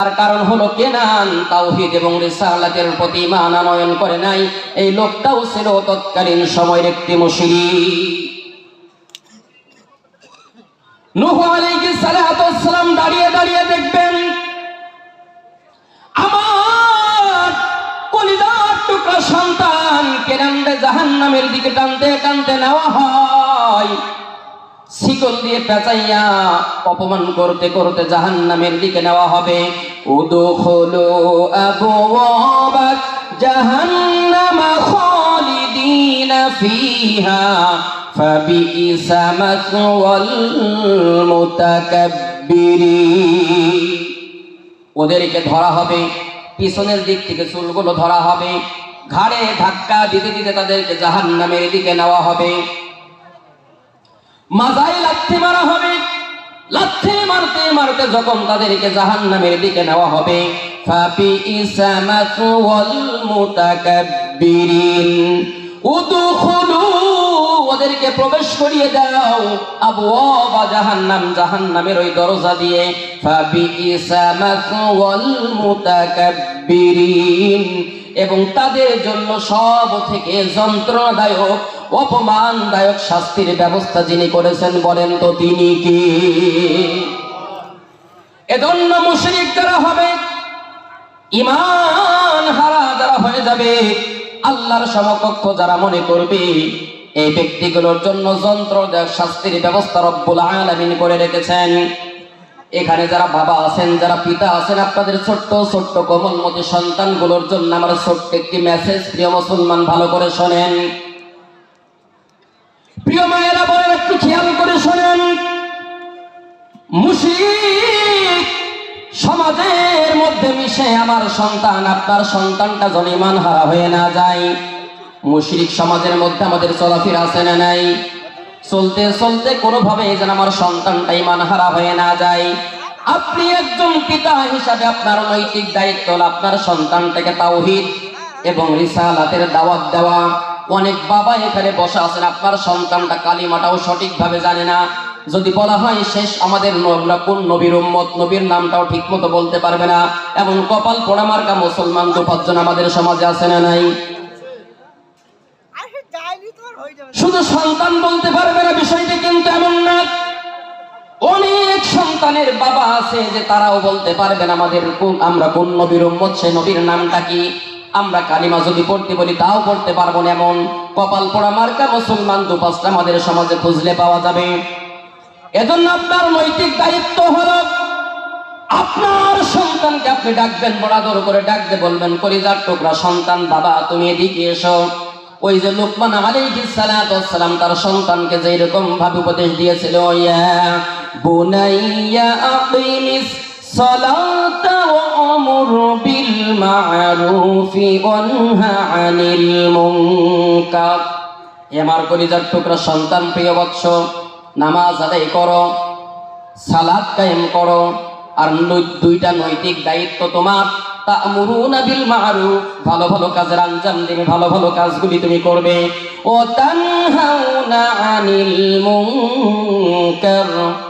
তার কারণ হলো কেনান তাওহিদ এবং রিসালাতের প্রতি মান আনয়ন করে নাই। এই লোকটাও ছিল তৎকালীন সময়ের একটি মুশরিক। নূহ আলাইহিস সালাতু দাঁড়িয়ে দাঁড়িয়ে দেখবেন, আমার কলিজার টুকরা সন্তান কেরান্ডে জাহান্নামের দিকে টানতে টানতে নেওয়া হয়। শিকল দিয়ে পেঁচাইয়া অপমান করতে করতে জাহান্নামের দিকে নেওয়া হবে। উদখুলু খালিদিনা ফিহা ওদেরকে ধরা হবে, পিছনের দিক থেকে চুলগুলো ধরা হবে, ঘাড়ে ধাক্কা দিতে দিতে তাদেরকে জাহান্নামের দিকে নেওয়া হবে। মাজায় লাথি মারা হবে। লাথি মারতে মারতে যখন তাদেরকে জাহান্নামের দিকে নেওয়া হবে। ফাবি ইসামাতুল মুতাকাব্বিরিন। উদখুলু, ওদেরকে প্রবেশ করিয়ে দাও। আবওয়াবা জাহান্নাম, জাহান্নামের ওই দরজা দিয়ে। ফাবি ইসামাতুল মুতাকাব্বিরিন। এবং তাদের জন্য সব থেকে যন্ত্রণাদায়ক অপমানদায়ক শাস্তির ব্যবস্থা যিনি করেছেন, বলেন তো তিনি কি? এজন্য মুশরিক যারা হবে ইমান হারা যারা হয়ে যাবে, আল্লাহর সমকক্ষ যারা মনে করবে, এই ব্যক্তিগুলোর জন্য যন্ত্রদায়ক শাস্তির ব্যবস্থা রব্বুল আলামিন করে রেখেছেন। এখানে যারা বাবা আছেন, যারা পিতা আছেন, আপনাদের ছোট্ট ছোট্ট কোমলমতি সন্তানগুলোর জন্য আমার ছোট্ট একটি মেসেজ প্রিয় মুসলমান, ভালো করে শোনেন। প্রিয় মায়েরা একটু খেয়াল করে শোনেন। মুশরিক সমাজের মধ্যে মিশে আমার সন্তান, আপনার সন্তানটা হারা হয়ে না যায়। মুশরিক সমাজের মধ্যে আমাদের চলাফেরা নাই? চলতে চলতে কোনোভাবে যেন আমার সন্তানটা ইমান হারা হয়ে না যায়। আপনি একজন পিতা হিসাবে আপনার নৈতিক দায়িত্ব, আপনার সন্তানটাকে তাওহিদ এবং রিসালাতের দাওয়াত দেওয়া। অনেক বাবা এখানে বসে আছেন, আপনার সন্তানটা কালিমাটাও সঠিকভাবে জানে না। যদি বলা হয় শেষ আমাদের কোন নবীর উম্মত, নবীর নামটাও ঠিক মতো বলতে পারবে না। এমন কপাল পোড়া মার্কা মুসলমান দু পাঁচজন আমাদের সমাজে আছে না নাই? শুধু সন্তান বলতে পারবে না, বিষয়টি কিন্তু এমন না। অনেক সন্তানের বাবা আছে যে তারাও বলতে পারবেন আমাদের কোন আমরা কোন নবীর উম্মত সে নবীর নামটা কি? আমরা কালিমা যদি পড়তে বলি, তাও পড়তে পারব না এমন। কপাল পোড়া মার্কা মুসলমান দুপাশটা আমাদের সমাজে খুঁজলে পাওয়া যাবে। এজন্য আপনার নৈতিক দায়িত্ব হলো, আপনার সন্তানকে আপনি ডাকবেন বড় আদর করে ডাকতে বলবেন, কলিজার টুকরা সন্তান, বাবা, তুমি এদিকে এসো। ওই যে লোকমান আলাইহিস সালাতু তার সন্তানকে যে এরকম ভাবে উপদেশ দিয়েছিল, ইয়া বুনাইয়া সন্তান প্রিয় বৎস, নামাজ আদায় করো সালাদ কায়েম করো, আর দুইটা নৈতিক দায়িত্ব তোমার। ভালো ভালো কাজের আঞ্জাম দেবে, ভালো ভালো কাজগুলি তুমি করবে। ও তানহাউনা আনিল মুনকার।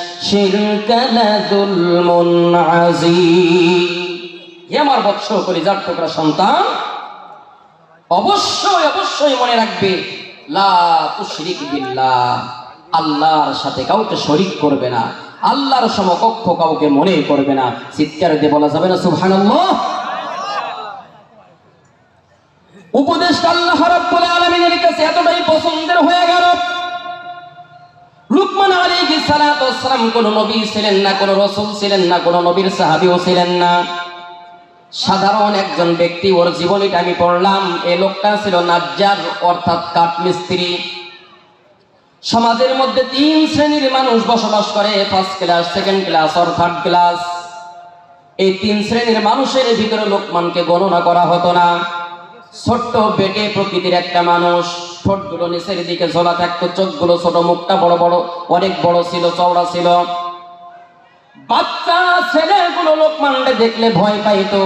সন্তান, অবশ্যই অবশ্যই মনে রাখবে আল্লাহর সাথে কাউকে শরিক করবে না, আল্লাহর সমকক্ষ কাউকে মনে করবে না। চিৎকার দিয়ে বলা যাবে না, সুবহানাল্লাহ। উপদেশটা আল্লাহ রাব্বুল আলামিনের কাছে এতটাই পছন্দের হয়ে নবী ছিলেন না ছিলেন না নবীর ছিলেন না। সাধারণ একজন ব্যক্তি, ওর জীবনীটা আমি পড়লাম এই লোকটা ছিল নাজ্জার, অর্থাৎ কাঠমিস্ত্রি। সমাজের মধ্যে তিন শ্রেণির মানুষ বসবাস করে ফার্স্ট ক্লাস সেকেন্ড ক্লাস আর থার্ড ক্লাস এই তিন শ্রেণির মানুষের ভিতরে লোকমানকে গণনা করা হতো না। ছোট্ট বেটে প্রকৃতির একটা মানুষ। ঠোঁটগুলো নিচের দিকে ঝোলা থাকতো, চোখগুলো ছোট, মুখটা বড় বড়, অনেক বড় ছিল, চওড়া ছিল। বাচ্চা, ছেলেগুলো লোকমানকে দেখলে ভয় পাইতো।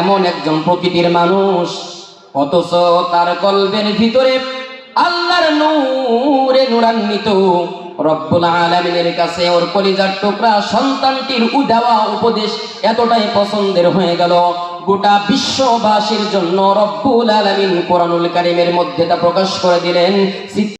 এমন একজন প্রকৃতির মানুষ, অথচ তার কল্পের ভিতরে আল্লাহর নূরে নুরান্বিত। রব্বুল আলামিনের কাছে ওর কলিজার টুকরা সন্তানটির উদাওয়া উপদেশ এতটাই পছন্দের হয়ে গেল। গোটা বিশ্ববাসীর জন্য রব্বুল আলমিন কোরআনুল কারিমের মধ্যে তা প্রকাশ করে দিলেন।